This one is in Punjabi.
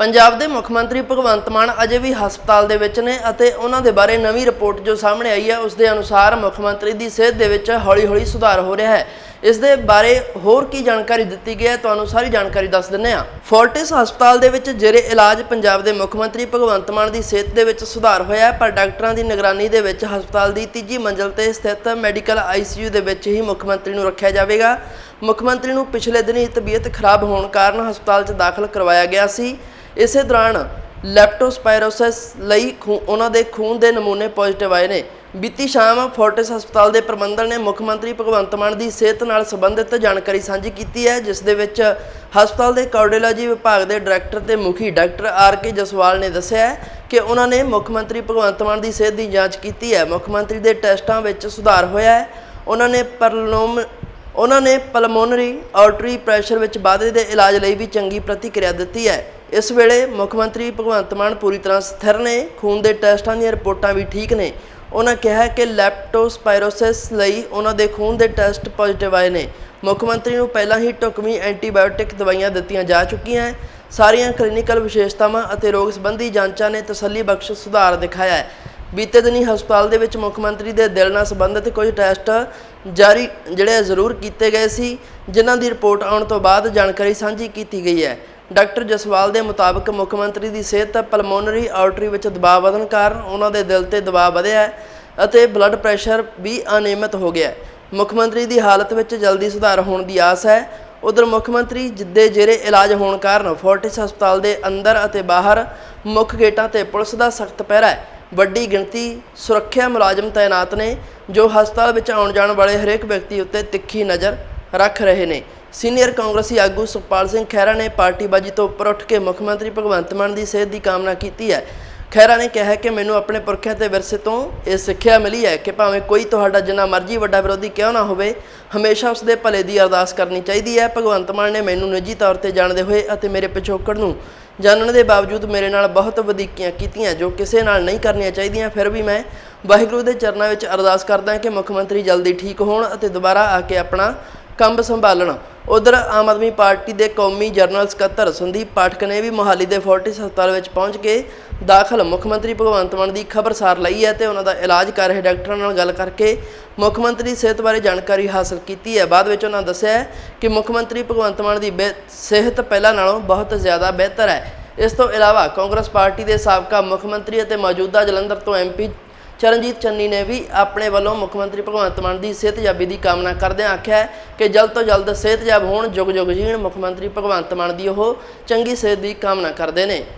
ਪੰਜਾਬ ਦੇ ਮੁੱਖ ਮੰਤਰੀ ਭਗਵੰਤ ਮਾਨ ਅਜੇ ਵੀ ਹਸਪਤਾਲ ਦੇ ਵਿੱਚ ਨੇ ਅਤੇ ਉਹਨਾਂ ਦੇ ਬਾਰੇ ਨਵੀਂ ਰਿਪੋਰਟ ਜੋ ਸਾਹਮਣੇ ਆਈ ਹੈ ਉਸ ਦੇ ਅਨੁਸਾਰ ਮੁੱਖ ਮੰਤਰੀ ਦੀ ਸਿਹਤ ਦੇ ਵਿੱਚ ਹੌਲੀ-ਹੌਲੀ ਸੁਧਾਰ ਹੋ ਰਿਹਾ ਹੈ। ਇਸ ਦੇ ਬਾਰੇ ਹੋਰ ਕੀ ਜਾਣਕਾਰੀ ਦਿੱਤੀ ਗਈ ਹੈ ਤੁਹਾਨੂੰ ਸਾਰੀ ਜਾਣਕਾਰੀ ਦੱਸ ਦਿੰਨੇ ਆ ਫੋਰਟਿਸ ਹਸਪਤਾਲ ਦੇ ਵਿੱਚ ਜੇਰੇ ਇਲਾਜ ਪੰਜਾਬ ਦੇ ਮੁੱਖ ਮੰਤਰੀ ਭਗਵੰਤ ਮਾਨ ਦੀ ਸਿਹਤ ਦੇ ਵਿੱਚ ਸੁਧਾਰ ਹੋਇਆ ਹੈ, ਪਰ ਡਾਕਟਰਾਂ ਦੀ ਨਿਗਰਾਨੀ ਦੇ ਵਿੱਚ ਹਸਪਤਾਲ ਦੀ ਤੀਜੀ ਮੰਜ਼ਲ ਤੇ ਸਥਿਤ ਮੈਡੀਕਲ ਆਈਸੀਯੂ ਦੇ ਵਿੱਚ ਹੀ ਮੁੱਖ ਮੰਤਰੀ ਨੂੰ ਰੱਖਿਆ ਜਾਵੇਗਾ। ਮੁੱਖ ਮੰਤਰੀ ਨੂੰ ਪਿਛਲੇ ਦਿਨੀ ਤਬੀਅਤ ਖਰਾਬ ਹੋਣ ਕਾਰਨ ਹਸਪਤਾਲ 'ਚ ਦਾਖਲ ਕਰਵਾਇਆ ਗਿਆ ਸੀ। ਇਸੇ ਦੌਰਾਨ ਲੈਪਟੋਸਪਾਇਰੋਸਿਸ ਲਈ ਖੂਨ ਉਹਨਾਂ ਦੇ ਖੂਨ ਦੇ ਨਮੂਨੇ ਪੋਜ਼ਿਟਿਵ ਆਏ ਨੇ। ਬੀਤੀ ਸ਼ਾਮ ਫੋਰਟਿਸ ਹਸਪਤਾਲ ਦੇ ਪ੍ਰਬੰਧਨ ਨੇ ਮੁੱਖ ਮੰਤਰੀ ਭਗਵੰਤ ਮਾਨ ਦੀ ਸਿਹਤ ਨਾਲ ਸੰਬੰਧਿਤ ਜਾਣਕਾਰੀ ਸਾਂਝੀ ਕੀਤੀ ਹੈ, ਜਿਸ ਦੇ ਵਿੱਚ ਹਸਪਤਾਲ ਦੇ ਕਾਰਡੀਓਲੋਜੀ ਵਿਭਾਗ ਦੇ ਡਾਇਰੈਕਟਰ ਤੇ ਮੁਖੀ ਡਾਕਟਰ ਆਰ ਕੇ ਜਸਵਾਲ ਨੇ ਦੱਸਿਆ ਕਿ ਉਹਨਾਂ ਨੇ ਮੁੱਖ ਮੰਤਰੀ ਭਗਵੰਤ ਮਾਨ ਦੀ ਸਿਹਤ ਦੀ ਜਾਂਚ ਕੀਤੀ ਹੈ। ਮੁੱਖ ਮੰਤਰੀ ਦੇ ਟੈਸਟਾਂ ਵਿੱਚ ਸੁਧਾਰ ਹੋਇਆ ਹੈ। ਉਹਨਾਂ ਨੇ ਪਰਲੋਮ, ਉਹਨਾਂ ਨੇ ਪਲਮੋਨਰੀ ਆਰਟਰੀ ਪ੍ਰੈਸ਼ਰ ਵਿੱਚ ਵਾਧੇ ਦੇ ਇਲਾਜ ਲਈ ਵੀ ਚੰਗੀ ਪ੍ਰਤੀਕਿਰਿਆ ਦਿੱਤੀ ਹੈ। ਇਸ ਵੇਲੇ ਮੁੱਖ ਮੰਤਰੀ ਭਗਵੰਤ ਮਾਨ ਪੂਰੀ ਤਰ੍ਹਾਂ ਸਥਿਰ ਨੇ, ਖੂਨ ਦੇ ਟੈਸਟਾਂ ਦੀਆਂ ਰਿਪੋਰਟਾਂ ਵੀ ਠੀਕ ਨੇ। ਉਹਨਾਂ ਕਿਹਾ ਕਿ ਲੈਪਟੋਸਪਾਇਰੋਸਿਸ ਲਈ ਉਹਨਾਂ ਦੇ ਖੂਨ ਦੇ ਟੈਸਟ ਪੋਜ਼ਿਟਿਵ ਆਏ ਨੇ। ਮੁੱਖ ਮੰਤਰੀ ਨੂੰ ਪਹਿਲਾਂ ਹੀ ਢੁਕਵੀਂ ਐਂਟੀਬਾਇਓਟਿਕ ਦਵਾਈਆਂ ਦਿੱਤੀਆਂ ਜਾ ਚੁੱਕੀਆਂ ਹੈ ਸਾਰੀਆਂ ਕਲੀਨਿਕਲ ਵਿਸ਼ੇਸ਼ਤਾਵਾਂ ਅਤੇ ਰੋਗ ਸੰਬੰਧੀ ਜਾਂਚਾਂ ਨੇ ਤਸੱਲੀ ਬਖਸ਼ ਸੁਧਾਰ ਦਿਖਾਇਆ ਹੈ ਬੀਤੇ ਦਿਨੀ ਹਸਪਤਾਲ ਦੇ ਵਿੱਚ ਮੁੱਖ ਮੰਤਰੀ ਦੇ ਦਿਲ ਨਾਲ ਸੰਬੰਧਿਤ ਕੁਝ ਟੈਸਟ ਜਾਰੀ, ਜਿਹੜੇ ਜ਼ਰੂਰ ਕੀਤੇ ਗਏ ਸੀ, ਜਿਨ੍ਹਾਂ ਦੀ ਰਿਪੋਰਟ ਆਉਣ ਤੋਂ ਬਾਅਦ ਜਾਣਕਾਰੀ ਸਾਂਝੀ ਕੀਤੀ ਗਈ ਹੈ ਡਾਕਟਰ ਜਸਵਾਲ ਦੇ ਮੁਤਾਬਕ ਮੁੱਖ ਮੰਤਰੀ ਦੀ ਸਿਹਤ ਪਲਮੋਨਰੀ ਆਰਟਰੀ ਵਿੱਚ ਦਬਾਅ ਵਧਣ ਕਾਰਨ ਉਹਨਾਂ ਦੇ ਦਿਲ ਤੇ ਦਬਾਅ ਵਧਿਆ ਹੈ ਅਤੇ ਬਲੱਡ ਪ੍ਰੈਸ਼ਰ ਵੀ ਅਨਿਯਮਿਤ ਹੋ ਗਿਆ ਹੈ। ਮੁੱਖ ਮੰਤਰੀ ਦੀ ਹਾਲਤ ਵਿੱਚ ਜਲਦੀ ਸੁਧਾਰ ਹੋਣ ਦੀ ਆਸ ਹੈ। ਉਧਰ ਮੁੱਖ ਮੰਤਰੀ ਜਿੱਦੇ ਜਿਹੜੇ ਇਲਾਜ ਹੋਣ ਕਾਰਨ ਫੋਰਟਿਸ ਹਸਪਤਾਲ ਦੇ ਅੰਦਰ ਅਤੇ ਬਾਹਰ ਮੁੱਖ ਗੇਟਾਂ ਤੇ ਪੁਲਿਸ ਦਾ ਸਖਤ ਪਹਿਰਾ ਹੈ। ਵੱਡੀ ਗਿਣਤੀ ਸੁਰੱਖਿਆ ਮੁਲਾਜ਼ਮ ਤਾਇਨਾਤ ਨੇ ਜੋ ਹਸਪਤਾਲ ਵਿੱਚ ਆਉਣ ਜਾਣ ਵਾਲੇ ਹਰੇਕ ਵਿਅਕਤੀ ਉੱਤੇ ਤਿੱਖੀ ਨਜ਼ਰ ਰੱਖ ਰਹੇ ਨੇ। ਸੀਨੀਅਰ ਕਾਂਗਰਸੀ ਆਗੂ ਸੁਖਪਾਲ ਸਿੰਘ ਖਹਿਰਾ ਨੇ ਪਾਰਟੀਬਾਜੀ ਤੋਂ ਉੱਪਰ ਉੱਠ ਕੇ ਮੁੱਖ ਮੰਤਰੀ ਭਗਵੰਤ ਮਾਨ ਦੀ ਸਿਹਤ ਦੀ ਕਾਮਨਾ ਕੀਤੀ ਹੈ। ਖਹਿਰਾ ਨੇ ਕਿਹਾ ਕਿ ਮੈਨੂੰ ਆਪਣੇ ਪੁਰਖਿਆਂ ਤੇ ਵਿਰਸੇ ਤੋਂ ਇਹ ਸਿੱਖਿਆ ਮਿਲੀ ਹੈ ਕਿ ਭਾਵੇਂ ਕੋਈ ਤੁਹਾਡਾ ਜਿੰਨਾ ਮਰਜ਼ੀ ਵੱਡਾ ਵਿਰੋਧੀ ਕਿਉਂ ਨਾ ਹੋਵੇ, ਹਮੇਸ਼ਾ ਉਸ ਦੇ ਭਲੇ ਦੀ ਅਰਦਾਸ ਕਰਨੀ ਚਾਹੀਦੀ ਹੈ। ਭਗਵੰਤ ਮਾਨ ਨੇ ਮੈਨੂੰ ਨਿੱਜੀ ਤੌਰ ਤੇ ਜਾਣਦੇ ਹੋਏ ਅਤੇ ਮੇਰੇ ਪਿਛੋਕੜ ਨੂੰ ਜਾਣਨ ਦੇ ਬਾਵਜੂਦ ਮੇਰੇ ਨਾਲ ਬਹੁਤ ਵਧੀਕੀਆਂ ਕੀਤੀਆਂ, ਜੋ ਕਿਸੇ ਨਾਲ ਨਹੀਂ ਕਰਨੀਆਂ ਚਾਹੀਦੀਆਂ। ਫਿਰ ਵੀ ਮੈਂ ਵਾਹਿਗੁਰੂ ਦੇ ਚਰਨਾਂ ਵਿੱਚ ਅਰਦਾਸ ਕਰਦਾ ਕਿ ਮੁੱਖ ਮੰਤਰੀ ਜਲਦੀ ਠੀਕ ਹੋਣ ਅਤੇ ਦੁਬਾਰਾ ਆ ਕੇ ਆਪਣਾ ਕੰਮ ਸੰਭਾਲਣ। ਉਧਰ ਆਮ ਆਦਮੀ ਪਾਰਟੀ ਦੇ ਕੌਮੀ ਜਨਰਲ ਸਕੱਤਰ ਸੰਦੀਪ ਪਾਠਕ ਨੇ ਵੀ ਮੋਹਾਲੀ ਦੇ ਫੋਰਟਿਸ ਹਸਪਤਾਲ ਵਿੱਚ ਪਹੁੰਚ ਕੇ ਦਾਖਲ ਮੁੱਖ ਮੰਤਰੀ ਭਗਵੰਤ ਮਾਨ ਦੀ ਖਬਰਸਾਰ ਲਈ ਹੈ ਤੇ ਉਹਨਾਂ ਦਾ ਇਲਾਜ ਕਰ ਰਹੇ ਡਾਕਟਰਾਂ ਨਾਲ ਗੱਲ ਕਰਕੇ ਮੁੱਖ ਮੰਤਰੀ ਸਿਹਤ ਬਾਰੇ ਜਾਣਕਾਰੀ ਹਾਸਲ ਕੀਤੀ ਹੈ। ਬਾਅਦ ਵਿੱਚ ਉਹਨਾਂ ਦੱਸਿਆ ਕਿ ਮੁੱਖ ਮੰਤਰੀ ਭਗਵੰਤ ਮਾਨ ਦੀ ਬਿਹ- ਸਿਹਤ ਪਹਿਲਾਂ ਨਾਲੋਂ ਬਹੁਤ ਜ਼ਿਆਦਾ ਬਿਹਤਰ ਹੈ। ਇਸ ਤੋਂ ਇਲਾਵਾ ਕਾਂਗਰਸ ਪਾਰਟੀ ਦੇ ਸਾਬਕਾ ਮੁੱਖ ਮੰਤਰੀ ਅਤੇ ਮੌਜੂਦਾ ਜਲੰਧਰ ਤੋਂ ਐਮਪੀ ਚਰਨਜੀਤ ਚੰਨੀ ਨੇ ਵੀ ਆਪਣੇ ਵੱਲੋਂ ਮੁੱਖ ਮੰਤਰੀ ਭਗਵੰਤ ਮਾਨ ਦੀ ਸਿਹਤਯਾਬੀ ਦੀ ਕਾਮਨਾ ਕਰਦਿਆਂ ਆਖਿਆ ਕਿ ਜਲਦ ਤੋਂ ਜਲਦ ਸਿਹਤਯਾਬ ਹੋਣ, ਜੁਗ ਜੁਗ ਜੀਣ ਮੁੱਖ ਮੰਤਰੀ ਭਗਵੰਤ ਮਾਨ ਦੀ ਉਹ ਚੰਗੀ ਸਿਹਤ ਦੀ ਕਾਮਨਾ ਕਰਦੇ ਨੇ।